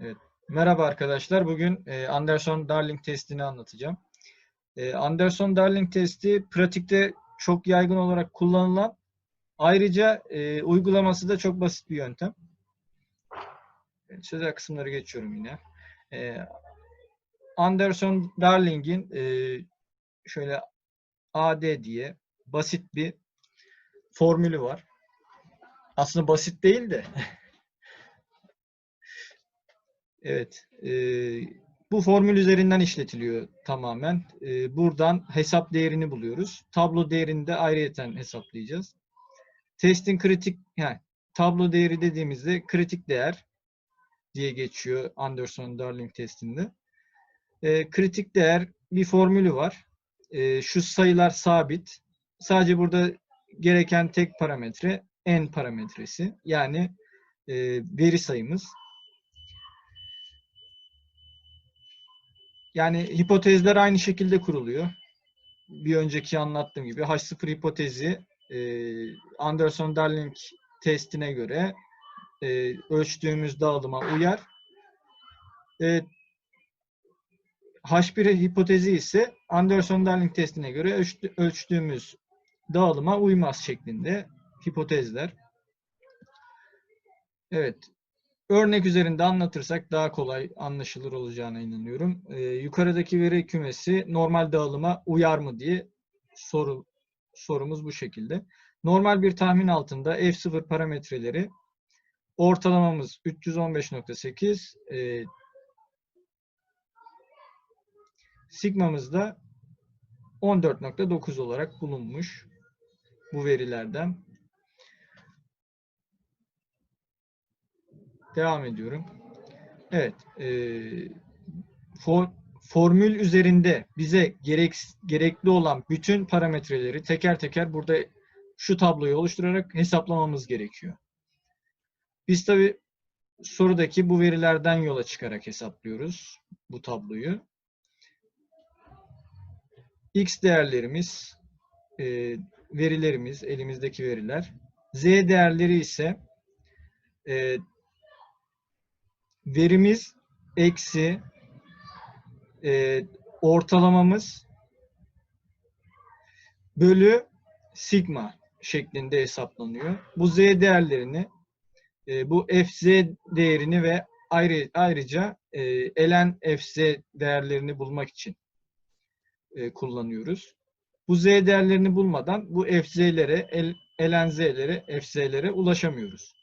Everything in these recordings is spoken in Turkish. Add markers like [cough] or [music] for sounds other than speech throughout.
Evet. Merhaba arkadaşlar. Bugün e, Anderson-Darling testini anlatacağım. E, Anderson-Darling testi pratikte çok yaygın olarak kullanılan, ayrıca e, uygulaması da çok basit bir yöntem. Sözel kısımları geçiyorum yine. Anderson-Darling'in şöyle AD diye basit bir formülü var. Aslında basit değil de [laughs] Evet. e, bu formül üzerinden işletiliyor tamamen. E, buradan hesap değerini buluyoruz. Tablo değerini de ayrıyeten hesaplayacağız. Testin kritik, yani tablo değeri dediğimizde kritik değer diye geçiyor Anderson-Darling testinde. E, kritik değer bir formülü var. E, şu sayılar sabit. Sadece burada gereken tek parametre n parametresi. Yani e, veri sayımız. Yani hipotezler aynı şekilde kuruluyor. Bir önceki anlattığım gibi H0 hipotezi e, Anderson-Darling testine göre e, ölçtüğümüz dağılıma uyar. E, H1 hipotezi ise Anderson-Darling testine göre ölçtü- ölçtüğümüz dağılıma uymaz şeklinde hipotezler. Evet. Örnek üzerinde anlatırsak daha kolay anlaşılır olacağına inanıyorum. Ee, yukarıdaki veri kümesi normal dağılıma uyar mı diye soru sorumuz bu şekilde. Normal bir tahmin altında F0 parametreleri ortalamamız 315.8 e, sigmamız da 14.9 olarak bulunmuş bu verilerden. Devam ediyorum. Evet. e, for- formül üzerinde bize gerek, gerekli olan bütün parametreleri teker teker burada şu tabloyu oluşturarak hesaplamamız gerekiyor. Biz tabi sorudaki bu verilerden yola çıkarak hesaplıyoruz bu tabloyu. X değerlerimiz, e, verilerimiz, elimizdeki veriler. Z değerleri ise e, verimiz eksi e, ortalamamız bölü sigma şeklinde hesaplanıyor. Bu z değerlerini e, bu fz değerini ve ayrı, ayrıca e, ln fz değerlerini bulmak için e, kullanıyoruz. Bu z değerlerini bulmadan bu fz'lere, ln z'lere, fz'lere ulaşamıyoruz.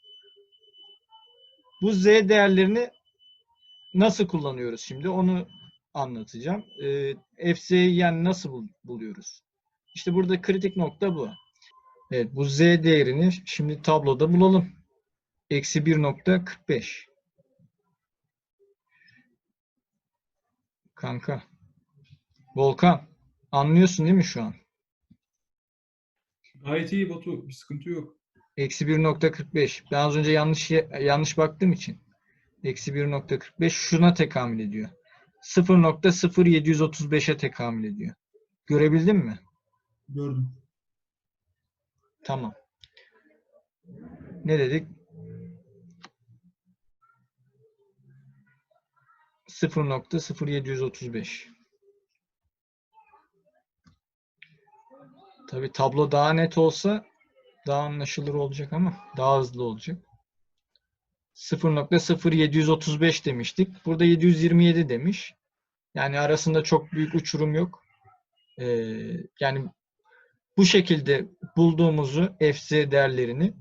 Bu z değerlerini nasıl kullanıyoruz şimdi onu anlatacağım. Ee, FZ'yi yani nasıl bul- buluyoruz? İşte burada kritik nokta bu. Evet bu Z değerini şimdi tabloda bulalım. Eksi 1.45. Kanka. Volkan. Anlıyorsun değil mi şu an? Gayet iyi Batu. Bir sıkıntı yok. Eksi 1.45. Ben az önce yanlış yanlış baktığım için. Eksi 1.45 şuna tekamül ediyor. 0.0735'e tekamül ediyor. Görebildin mi? Gördüm. Tamam. Ne dedik? 0.0735. Tabii tablo daha net olsa daha anlaşılır olacak ama daha hızlı olacak. 0.0735 demiştik. Burada 727 demiş. Yani arasında çok büyük uçurum yok. Ee, yani bu şekilde bulduğumuzu FZ değerlerini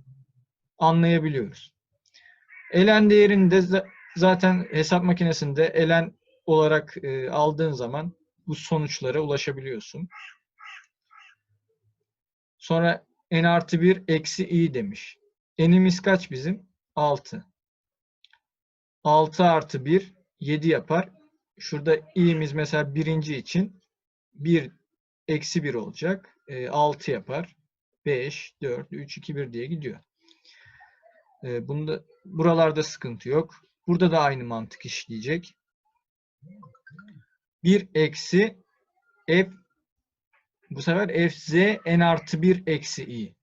anlayabiliyoruz. Elen değerini de za- zaten hesap makinesinde elen olarak e, aldığın zaman bu sonuçlara ulaşabiliyorsun. Sonra n artı 1 eksi i demiş. N'imiz kaç bizim? 6. 6 artı 1 7 yapar. Şurada i'miz mesela birinci için 1 eksi 1 olacak. E, 6 yapar. 5, 4, 3, 2, 1 diye gidiyor. E, bunda, buralarda sıkıntı yok. Burada da aynı mantık işleyecek. 1 eksi f bu sefer fz n artı 1 eksi i.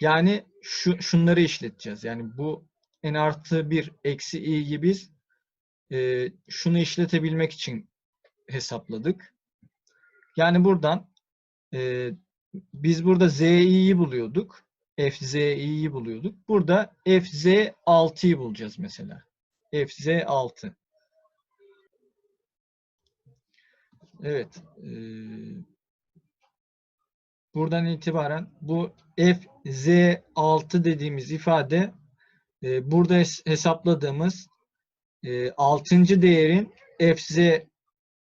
Yani şu, şunları işleteceğiz. Yani bu n artı 1 eksi i'yi biz e, şunu işletebilmek için hesapladık. Yani buradan e, biz burada ZI'yi buluyorduk. FZI'yi buluyorduk. Burada FZ6'yı bulacağız mesela. FZ6. Evet. e, buradan itibaren bu FZ6 dediğimiz ifade e, burada hes- hesapladığımız e, 6. değerin FZ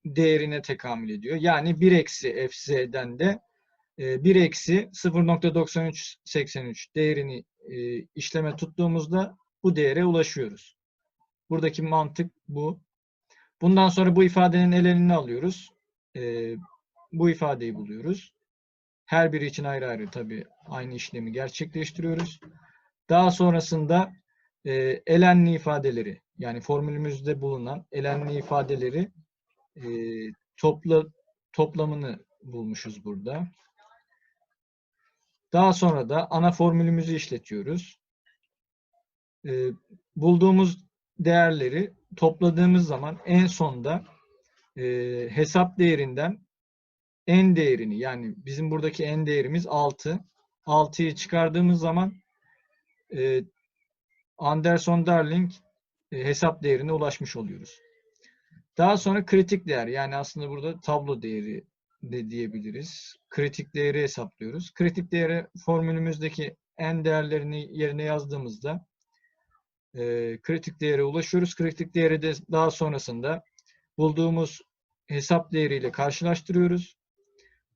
değerine tekamül ediyor. Yani 1 eksi FZ'den de e, 1 eksi 0.9383 değerini e, işleme tuttuğumuzda bu değere ulaşıyoruz. Buradaki mantık bu. Bundan sonra bu ifadenin elenini alıyoruz. E, bu ifadeyi buluyoruz. Her biri için ayrı ayrı tabii aynı işlemi gerçekleştiriyoruz. Daha sonrasında e, elenli ifadeleri yani formülümüzde bulunan elenli ifadeleri e, topla toplamını bulmuşuz burada. Daha sonra da ana formülümüzü işletiyoruz. E, bulduğumuz değerleri topladığımız zaman en sonda e, hesap değerinden n değerini yani bizim buradaki n değerimiz 6. 6'yı çıkardığımız zaman e, Anderson-Darling e, hesap değerine ulaşmış oluyoruz. Daha sonra kritik değer yani aslında burada tablo değeri de diyebiliriz. Kritik değeri hesaplıyoruz. Kritik değeri formülümüzdeki n değerlerini yerine yazdığımızda e, kritik değere ulaşıyoruz. Kritik değeri de daha sonrasında bulduğumuz hesap değeriyle karşılaştırıyoruz.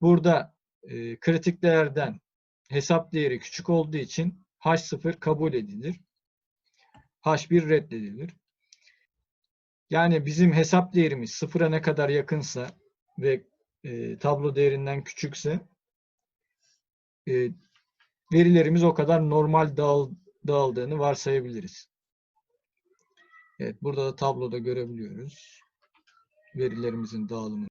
Burada e, kritik değerden hesap değeri küçük olduğu için H0 kabul edilir. H1 reddedilir. Yani bizim hesap değerimiz sıfıra ne kadar yakınsa ve e, tablo değerinden küçükse e, verilerimiz o kadar normal dağıl, dağıldığını varsayabiliriz. Evet, burada da tabloda görebiliyoruz. Verilerimizin dağılımını.